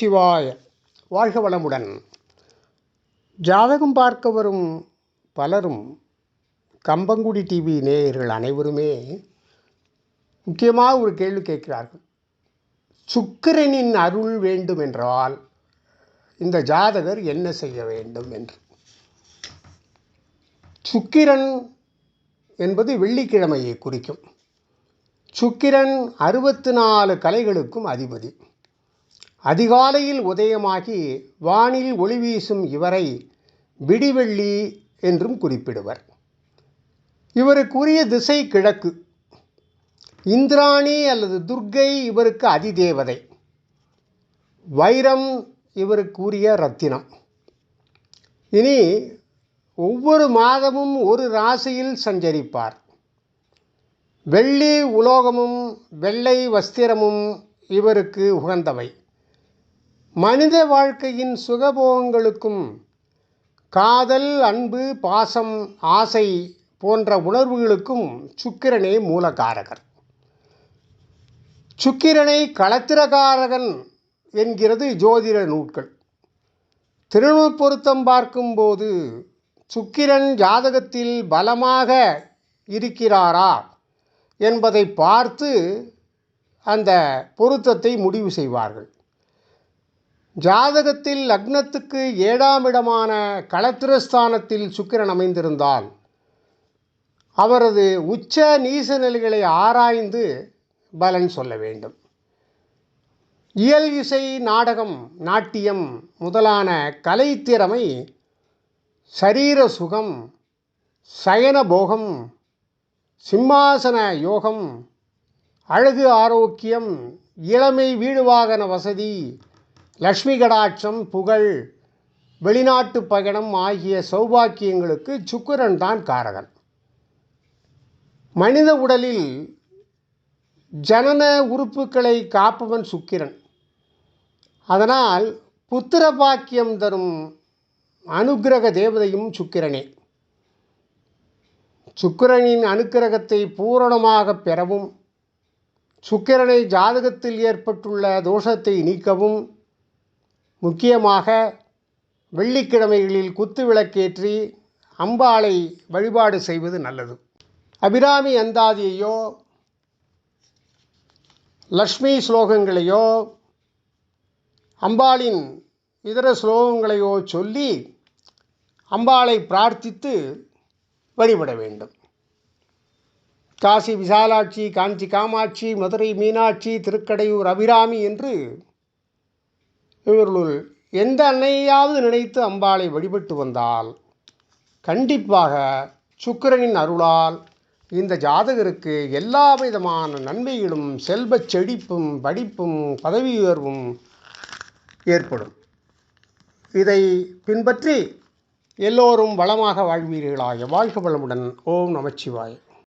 சிவாய. வாழ்க வளமுடன். ஜாதகம் பார்க்க வரும் பலரும் கம்பங்குடி டிவி நேயர்கள் அனைவருமே முக்கியமாக ஒரு கேள்வி கேட்கிறார்கள். சுக்கிரனின் அருள் வேண்டும் என்றால் இந்த ஜாதகர் என்ன செய்ய வேண்டும் என்று. சுக்கிரன் என்பது வெள்ளிக்கிழமையை குறிக்கும். சுக்கிரன் அறுபத்து நாலு கலைகளுக்கும் அதிபதி. அதிகாலையில் உதயமாகி வானில் ஒளி வீசும் இவரை விடிவெள்ளி என்றும் குறிப்பிடுவர். இவருக்குரிய திசை கிழக்கு. இந்திராணி அல்லது துர்க்கை இவருக்கு அதிதேவதை. வைரம் இவருக்குரிய ரத்தினம். இனி ஒவ்வொரு மாதமும் ஒரு ராசியில் சஞ்சரிப்பார். வெள்ளி உலோகமும் வெள்ளை வஸ்திரமும் இவருக்கு உகந்தவை. மனித வாழ்க்கையின் சுகபோகங்களுக்கும் காதல் அன்பு பாசம் ஆசை போன்ற உணர்வுகளுக்கும் சுக்கிரனே மூலகாரகர். சுக்கிரனை களத்திரகாரகன் என்கிறது ஜோதிட நூட்கள் திருநூல் பொருத்தம் பார்க்கும்போது சுக்கிரன் ஜாதகத்தில் பலமாக இருக்கிறாரா என்பதை பார்த்து அந்த பொருத்தத்தை முடிவு செய்வார்கள். ஜாதகத்தில் லக்னத்துக்கு ஏழாம் இடமான களத்திரஸ்தானத்தில் சுக்கிரன் அமைந்திருந்தால் அவரது உச்ச நீச நிலைகளை ஆராய்ந்து பலன் சொல்ல வேண்டும். இயல் இசை நாடகம் நாட்டியம் முதலான கலைத்திறமை சரீர சுகம் சயன போகம் சிம்மாசன யோகம் அழகு ஆரோக்கியம் இளமை வீடு வாகன வசதி லக்ஷ்மி கடாட்சம் புகழ் வெளிநாட்டு பயணம் ஆகிய சௌபாக்கியங்களுக்கு சுக்கரன் தான் காரகன். மனித உடலில் ஜனன உறுப்புகளை காப்பவன் சுக்கிரன். அதனால் புத்திர பாக்கியம் தரும் அனுக்கிரக தேவதையும் சுக்கிரனே. சுக்கிரனின் அனுக்கிரகத்தை பூரணமாக பெறவும் சுக்கிரனை ஜாதகத்தில் ஏற்பட்டுள்ள தோஷத்தை நீக்கவும் முக்கியமாக வெள்ளிக்கிழமைகளில் குத்து விளக்கேற்றி அம்பாளை வழிபாடு செய்வது நல்லது. அபிராமி அந்தாதியையோ லக்ஷ்மி ஸ்லோகங்களையோ அம்பாளின் இதர ஸ்லோகங்களையோ சொல்லி அம்பாளை பிரார்த்தித்து வழிபட வேண்டும். காசி விசாலாட்சி காஞ்சி காமாட்சி மதுரை மீனாட்சி திருக்கடையூர் அபிராமி என்று இவர்களுள் எந்த அன்னையாவது நினைத்து அம்பாளை வழிபட்டு வந்தால் கண்டிப்பாக சுக்கிரனின் அருளால் இந்த ஜாதகருக்கு எல்லா விதமான நன்மைகளும் செல்வச் செழிப்பும் படிப்பும் பதவி உயர்வும் ஏற்படும். இதை பின்பற்றி எல்லோரும் வளமாக வாழ்வீர்களாக வாழ்க வளமுடன். ஓம் நமச்சிவாய்